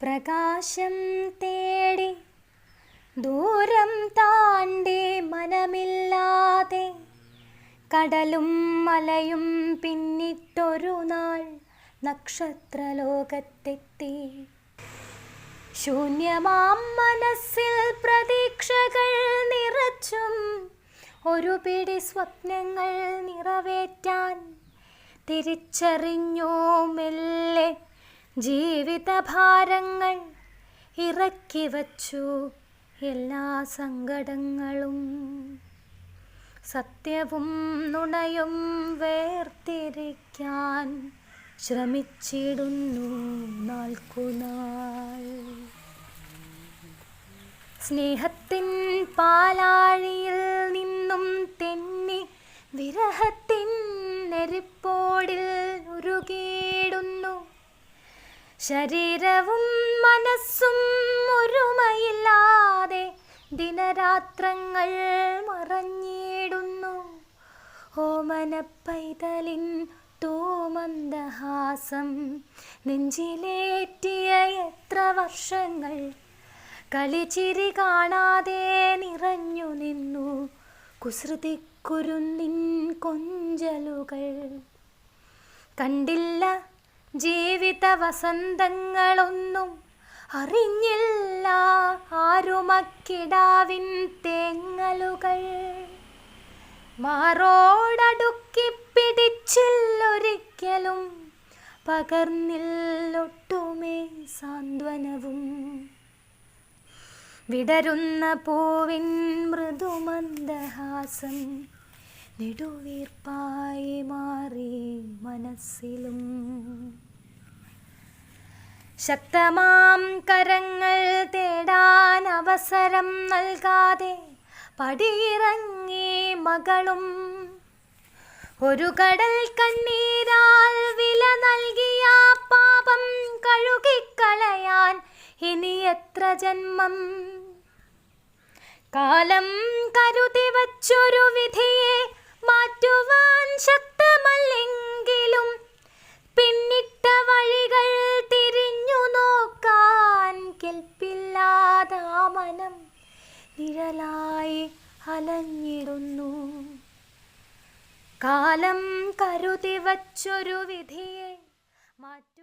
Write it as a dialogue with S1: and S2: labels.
S1: പ്രകാശം തേടി ദൂരം താണ്ടി മനമില്ലാതെ കടലും മലയും പിന്നിട്ടൊരു നാൾ നക്ഷത്രലോകത്തെത്തി. ശൂന്യമാം മനസ്സിൽ പ്രതീക്ഷകൾ നിറച്ചും ഒരു പിടി സ്വപ്നങ്ങൾ നിറവേറ്റാൻ തിരിച്ചറിഞ്ഞോ മെല്ലെ ജീവിതഭാരങ്ങൾ ഇറക്കി വച്ചു എല്ലാ സങ്കടങ്ങളും. സത്യവും നുണയും വേർതിരിക്കാൻ ശ്രമിച്ചിടുന്നു നാൾക്കുനാൾ. സ്നേഹത്തിൻ പാലാഴിയിൽ നിന്നും തെന്നി വിരഹത്തിൻ ശരീരവും മനസ്സും ഒരുമയില്ലാതെ ദിനരാത്രങ്ങൾ മറഞ്ഞിടുന്നു. ഓമന പൈതലിൻ തോമന്ദഹാസം നെഞ്ചിലേറ്റിയ എത്ര വർഷങ്ങൾ. കളിച്ചിരി കാണാതെ നിറഞ്ഞു നിന്നു കുസൃതിക്കുരുന്നിൻ കൊഞ്ചലുകൾ. കണ്ടില്ല ജീവിത വസന്തങ്ങളൊന്നും അറിഞ്ഞില്ല. ആരുമക്കിടാവിൻ തേങ്ങലുകൾ. മാറോടടുക്കി പിടിച്ചില്ലൊരിക്കലും പകർന്നില്ലൊട്ടുമേ സാന്ത്വനവും. വിടരുന്ന പൂവിൻ മൃദുമന്ദഹാസം നെടുവീർപ്പായി മാറി മനസ്സിലും. ശക്തമാം കരങ്ങൾ തേടാൻ അവസരം നൽകാതെ പടിയിറങ്ങി മകളും. ഒരു കടൽ കണ്ണീരാൽ വില നൽകിയ പാപം കഴുകിക്കളയാൻ ഇനി എത്ര ജന്മം? കാലം കരുതി വച്ചൊരു വിധിയെ മനം നിഴലായി അലഞ്ഞിടുന്നു. കാലം കരുതി വച്ചൊരു വിധിയെ മാറ്റി